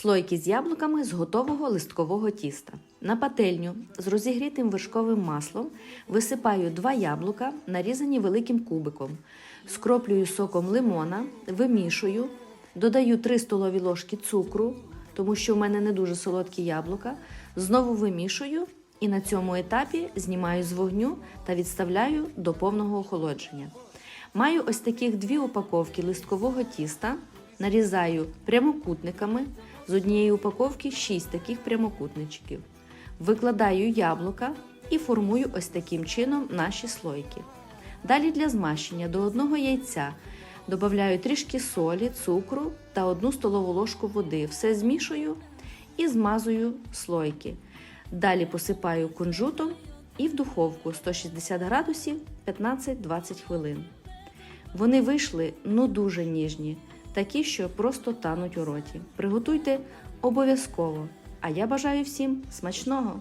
Слойки з яблуками з готового листкового тіста. На пательню з розігрітим вершковим маслом висипаю два яблука, нарізані великим кубиком, скроплюю соком лимона, вимішую, додаю 3 столові ложки цукру, тому що в мене не дуже солодкі яблука. Знову вимішую і на цьому етапі знімаю з вогню та відставляю до повного охолодження. Маю ось таких дві упаковки листкового тіста, нарізаю прямокутниками. З однієї упаковки 6 таких прямокутничків. Викладаю яблука і формую ось таким чином наші слойки. Далі для змащення до одного яйця додаю трішки солі, цукру та одну столову ложку води. Все змішую і змазую слойки. Далі посипаю кунжутом і в духовку 160 градусів 15-20 хвилин. Вони вийшли ну дуже ніжні, такі, що просто тануть у роті. Приготуйте обов'язково. А я бажаю всім смачного!